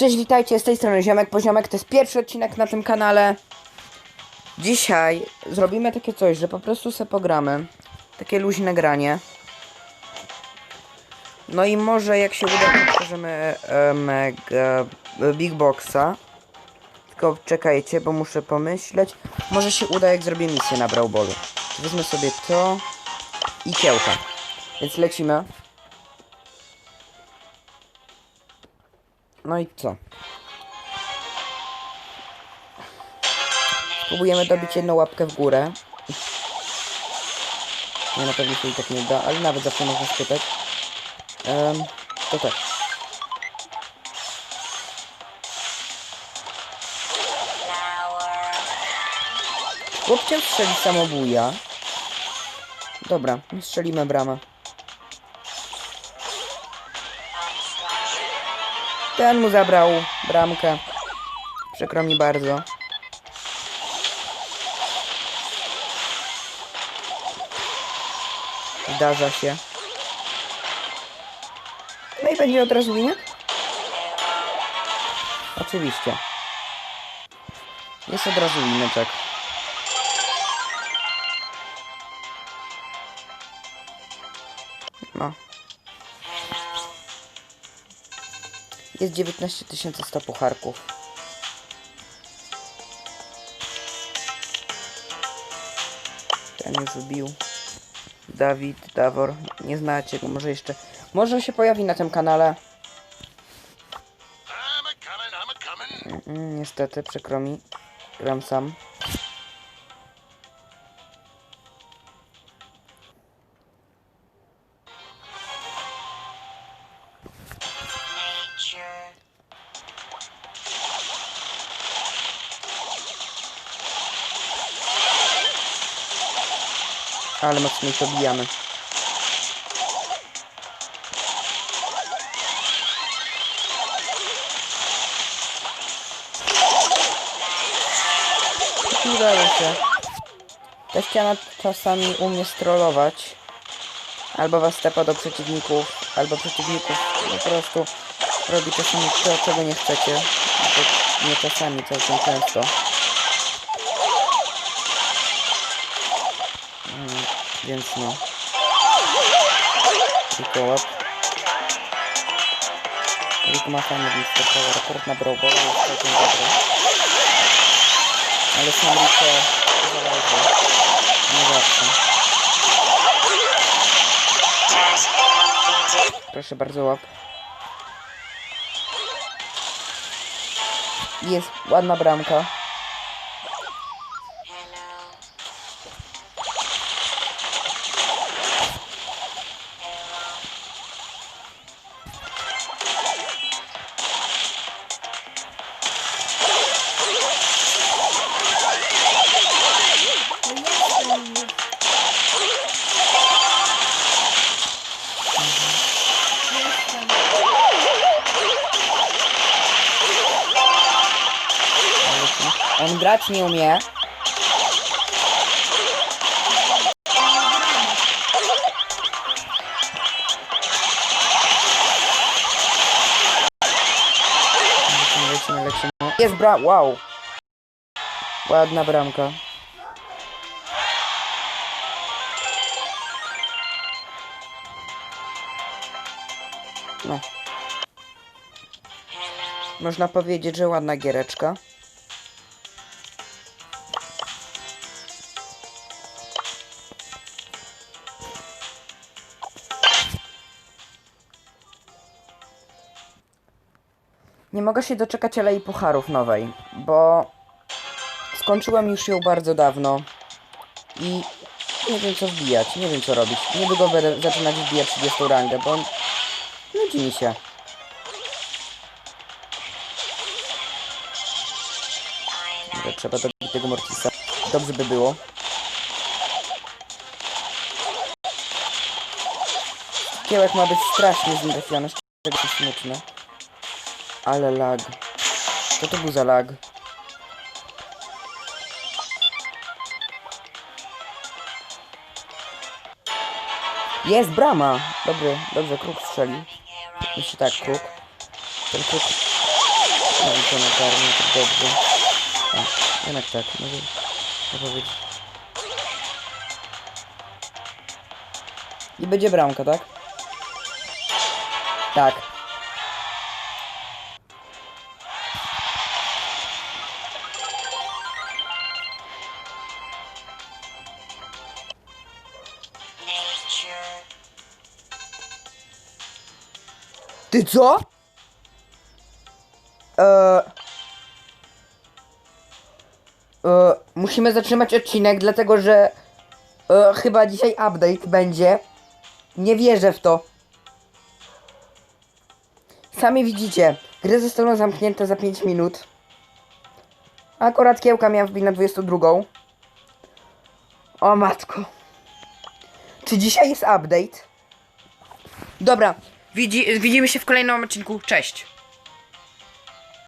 Cześć, witajcie, z tej strony Ziomek Poziomek, to jest pierwszy odcinek na tym kanale. Dzisiaj zrobimy takie coś, że po prostu se pogramy. Takie luźne granie. No i może jak się uda, to otworzymy e, mega e, Big Boxa. Tylko czekajcie, bo muszę pomyśleć. Może się uda, jak zrobię misję na Brawl Ballu. Wezmę sobie to i kiełka. Więc lecimy. No i co? Spróbujemy dobić jedną łapkę w górę. Nie, na pewno się i tak nie da, ale nawet zawsze można spytać. Um, to tak. Chłopcie strzeli samobuja. Dobra, strzelimy bramę. Ten mu zabrał bramkę. Przykro mi bardzo. Zdarza się. No i będzie od razu winek? Oczywiście. Jest od razu wineczek. Jest 19 100 pucharków. Ten już wbił. Dawid, Dawor. Nie znacie go, może jeszcze. Może się pojawi na tym kanale. Niestety, przykro mi. Gram sam. Ale mocno ich obijamy. Udało się. Ta ściana czasami umie strollować. Albo was stepa do przeciwników, albo przeciwników po prostu robi czasami to, czego nie chcecie. To nie czasami, całkiem często. Więc no. Tylko łap. Rick ma fajny power. Rekord na Ball jest całkiem dobry. Ale sam Rick zależy. Nie zawsze. Proszę bardzo łap. Jest ładna bramka. Grać nie umie. Jest bra... Wow. Ładna bramka. No. Można powiedzieć, że ładna giereczka. Nie mogę się doczekać Alei Pucharów nowej, bo skończyłem już ją bardzo dawno i nie wiem co wbijać, nie wiem co robić. Niedługo będę zaczynać wbijać 30 rangę, bo nudzi mi się. Że trzeba dobić tego Mortisa. Dobrze by było. Kiełek ma być strasznie znerfiony, z czego jest smutne. Ale lag. Co to był za lag? Jest brama! Dobry, dobrze, kruk strzelił. Jeszcze tak, kruk. Ten kruk No i to na karmę, to dobrze. A, jednak tak, może mogę powiedzieć. I będzie bramka, tak? Tak. Ty co? Eee... Eee, musimy zatrzymać odcinek, dlatego że e, chyba dzisiaj update będzie. Nie wierzę w to. Sami widzicie, gry zostaną zamknięte za 5 minut. Akurat kiełka miała wbić na 22. O matko. Czy dzisiaj jest update? Dobra, widzi, widzimy się w kolejnym odcinku. Cześć.